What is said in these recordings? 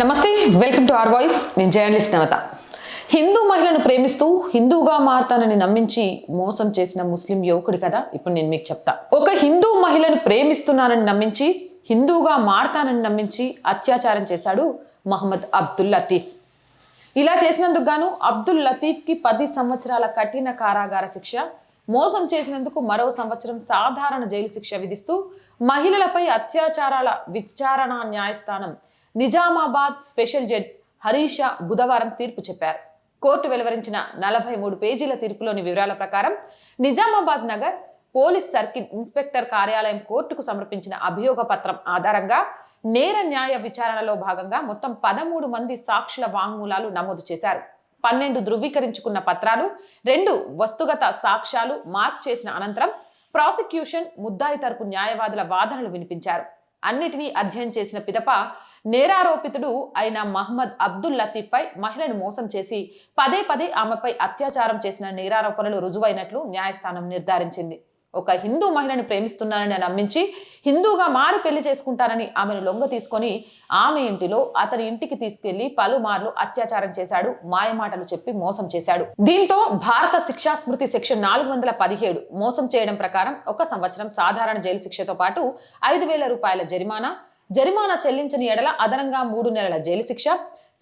నమస్తే welcome to R voice. నేను journalist నవత. హిందూ మహిళను ప్రేమిస్తూ హిందూగా మారతానని నమ్మించి మోసం చేసిన ముస్లిం యువకుడి కదా ఇప్పుడు నేను మీకు చెప్తా. ఒక హిందూ మహిళను ప్రేమిస్తున్నానని నమ్మించి హిందూగా మారతానని నమ్మించి అత్యాచారం చేశాడు మహమ్మద్ అబ్దుల్ లతీఫ్. ఇలా చేసినందుకు గాను అబ్దుల్ లతీఫ్కి పది సంవత్సరాల కఠిన కారాగార శిక్ష మోసం చేసినందుకు మరో సంవత్సరం సాధారణ జైలు శిక్ష విధిస్తూ మహిళలపై అత్యాచారాల విచారణ న్యాయస్థానం నిజామాబాద్ స్పెషల్ జడ్జ్ హరీషా బుధవారం తీర్పు చెప్పారు. కోర్టు వెలువరించిన నలభై మూడు పేజీల తీర్పులోని వివరాల ప్రకారం Nizamabad Nagar police circle inspector కార్యాలయం కోర్టుకు సమర్పించిన అభియోగ పత్రం ఆధారంగా నేర న్యాయ విచారణలో భాగంగా మొత్తం పదమూడు మంది సాక్షుల వాంగ్మూలాలు నమోదు చేశారు. పన్నెండు ధృవీకరించుకున్న పత్రాలు రెండు వస్తుగత సాక్ష్యాలు మార్క్ చేసిన అనంతరం ప్రాసిక్యూషన్ ముద్దాయి తరపు న్యాయవాదుల వాదనలు వినిపించారు. అన్నిటినీ అధ్యయనం చేసిన పిదప నేరారోపితుడు అయిన మహమ్మద్ అబ్దుల్ లతీఫ్పై మహిళను మోసం చేసి పదే పదే ఆమెపై అత్యాచారం చేసిన నేరారోపణలు రుజువైనట్లు న్యాయస్థానం నిర్ధారించింది. ఒక హిందూ మహిళను ప్రేమిస్తున్నానని నమ్మించి హిందూగా మారి పెళ్ళి చేసుకుంటానని ఆమెను లొంగ తీసుకొని ఆమె ఇంటిలో అతని ఇంటికి తీసుకెళ్ళి పలుమార్లు అత్యాచారం చేశాడు మాయమాటలు చెప్పి మోసం చేశాడు. దీంతో భారత శిక్షా స్మృతి సెక్షన్ నాలుగు వందల పదిహేడు మోసం చేయడం ప్రకారం ఒక సంవత్సరం సాధారణ జైలు శిక్షతో పాటు ఐదు వేల రూపాయల జరిమానా జరిమానా చెల్లించని ఎడల అదనంగా మూడు నెలల జైలు శిక్ష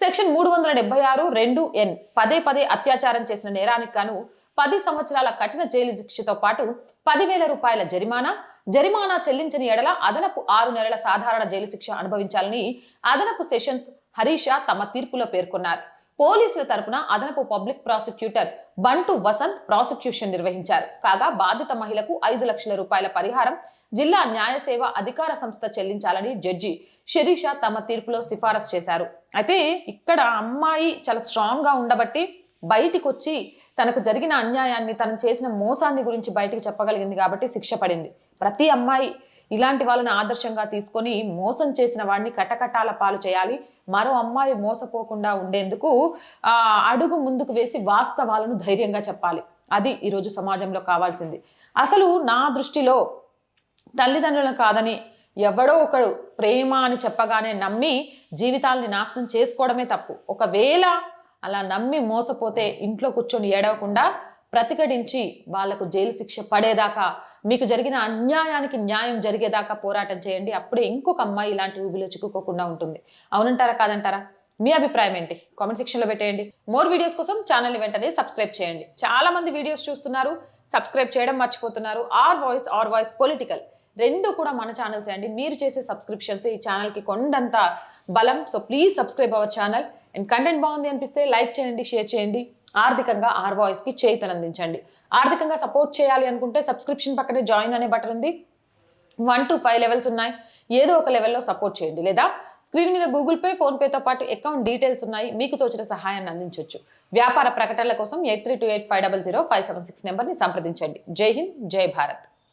సెక్షన్ మూడు వందల డెబ్బై ఆరు రెండు ఎన్ పదే పదే అత్యాచారం చేసిన నేరానికి గాను పది సంవత్సరాల కఠిన జైలు శిక్షతో పాటు పదివేల రూపాయల జరిమానా జరిమానా చెల్లించని ఎడల అదనపు ఆరు నెలల సాధారణ జైలు శిక్ష అనుభవించాలని అదనపు సెషన్స్ హరీష తమ తీర్పులో పేర్కొన్నారు. పోలీసుల తరపున అదనపు పబ్లిక్ ప్రాసిక్యూటర్ బంటు వసంత్ ప్రాసిక్యూషన్ నిర్వహించారు. కాగా బాధిత మహిళకు ఐదు లక్షల రూపాయల పరిహారం జిల్లా న్యాయ సేవ అధికార సంస్థ చెల్లించాలని జడ్జి షరీషా తమ తీర్పులో సిఫారసు చేశారు. అయితే ఇక్కడ అమ్మాయి చాలా స్ట్రాంగ్గా ఉండబట్టి బయటికి వచ్చి తనకు జరిగిన అన్యాయాన్ని తను చేసిన మోసాన్ని గురించి బయటకు చెప్పగలిగింది కాబట్టి శిక్ష పడింది. ప్రతి అమ్మాయి ఇలాంటి వాళ్ళని ఆదర్శంగా తీసుకొని మోసం చేసిన వాడిని కటకటాల పాలు చేయాలి. మరో అమ్మాయి మోసపోకుండా ఉండేందుకు అడుగు ముందుకు వేసి వాస్తవాలను ధైర్యంగా చెప్పాలి. అది ఈరోజు సమాజంలో కావాల్సింది. అసలు నా దృష్టిలో తల్లిదండ్రులను కాదని ఎవడో ఒకడు ప్రేమ అని చెప్పగానే నమ్మి జీవితాలని నాశనం చేసుకోవడమే తప్పు. ఒకవేళ అలా నమ్మి మోసపోతే ఇంట్లో కూర్చొని ఏడవకుండా ప్రతిఘటించి వాళ్ళకు జైలు శిక్ష పడేదాకా మీకు జరిగిన అన్యాయానికి న్యాయం జరిగేదాకా పోరాటం చేయండి. అప్పుడే ఇంకొక అమ్మాయి ఇలాంటి ఊబిలో చిక్కుకోకుండా ఉంటుంది. అవునంటారా కాదంటారా? మీ అభిప్రాయం ఏంటి? కామెంట్ సెక్షన్లో పెట్టేయండి. మోర్ వీడియోస్ కోసం ఛానల్ని వెంటనే సబ్స్క్రైబ్ చేయండి. చాలా మంది వీడియోస్ చూస్తున్నారు సబ్స్క్రైబ్ చేయడం మర్చిపోతున్నారు. R voice R voice political. రెండు కూడా మన ఛానల్స్ అండి. మీరు చేసే సబ్స్క్రిప్షన్స్ ఈ ఛానల్కి కొండంత బలం. So please subscribe our channel. And content బాగుంది అనిపిస్తే లైక్ చేయండి షేర్ చేయండి. ఆర్థికంగా ఆర్ వాయిస్కి చేతనందించండి ఆర్థికంగా సపోర్ట్ చేయాలి అనుకుంటే సబ్స్క్రిప్షన్ పక్కనే జాయిన్ అనే బటన్ ఉంది. వన్ టు ఫైవ్ లెవెల్స్ ఉన్నాయి. ఏదో ఒక లెవెల్లో సపోర్ట్ చేయండి లేదా స్క్రీన్ మీద గూగుల్ పే ఫోన్పేతో పాటు అకౌంట్ డీటెయిల్స్ ఉన్నాయి. మీకు తోచిన సహాయాన్ని అందించవచ్చు వ్యాపార ప్రకటనల కోసం eight three two eight five double zero five seven six నెంబర్ని సంప్రదించండి. జై హింద్ జై భారత్.